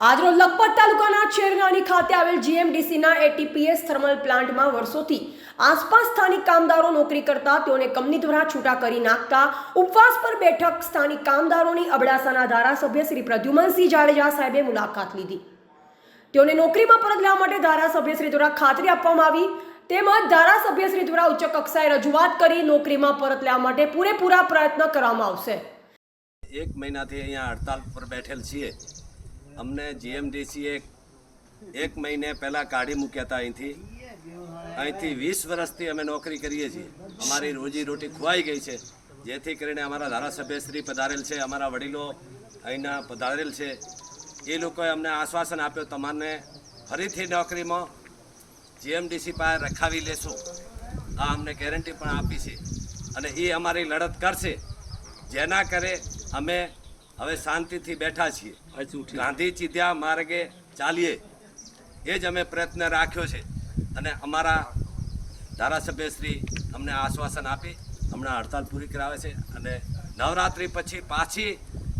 આજરોજ લખપત તાલુકાના ચેરગાની ખાતે આવેલ જીએમડીસીના એટીપીએસ થર્મલ પ્લાન્ટમાં વર્ષોથી આસપાસ સ્થાનિક કામદારો નોકરી કરતા તેઓને કંપની દ્વારા છૂટા કરી નાખતા ઉપવાસ પર બેઠક સ્થાનિક કામદારોની અબડાસાના ધારાસભ્ય શ્રી પ્રદ્યુમનસિંહ જાડેજા સાહેબે મુલાકાત લીધી. તેઓને નોકરીમાં પરત લેવા માટે ધારાસભ્ય શ્રી દ્વારા ખાતરી આપવામાં આવી તેમજ ધારાસભ્ય શ્રી દ્વારા ઉચ્ચ કક્ષાએ રજૂઆત કરી નોકરીમાં પરત લેવા માટે પૂરેપૂરા પ્રયત્ન કરવામાં આવશે. એક મહિનાથી અહીંયા હડતાલ પર બેઠેલ છીએ. અમને જીએમડીસીએ એક મહિને પહેલાં કાઢી મૂક્યા હતા અહીંથી. અહીંથી વીસ વર્ષથી અમે નોકરી કરીએ છીએ. અમારી રોજી રોટી ખોવાઈ ગઈ છે. જેથી કરીને અમારા ધારાસભ્યશ્રી પધારેલ છે, અમારા વડીલો અહીંના પધારેલ છે. એ લોકોએ અમને આશ્વાસન આપ્યું, તમારને ફરીથી નોકરીમાં જીએમડીસી પાસે રખાવી લેશું. આ અમને ગેરંટી પણ આપી છે. અને એ અમારી લડત કરશે. જેના કરે અમે હવે શાંતિથી બેઠા છીએ. ગાંધી ચીધ્યા માર્ગે ચાલીએ. એ જ અમે પ્રયત્ન રાખ્યો છે. અને અમારા ધારાસભ્યશ્રી અમને આશ્વાસન આપી હમણાં હડતાલ પૂરી કરાવે છે. અને નવરાત્રિ પછી પાછી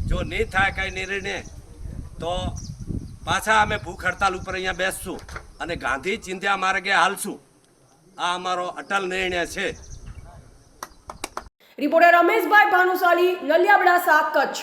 જો નહીં થાય કાંઈ નિર્ણય તો પાછા અમે ભૂખ હડતાલ ઉપર અહીંયા બેસશું અને ગાંધી ચિંધ્યા માર્ગે હાલશું. આ અમારો અટલ નિર્ણય છે. રિપોર્ટર રમેશભાઈ ભાનુશાલી નલિયાબડાસા કચ્છ.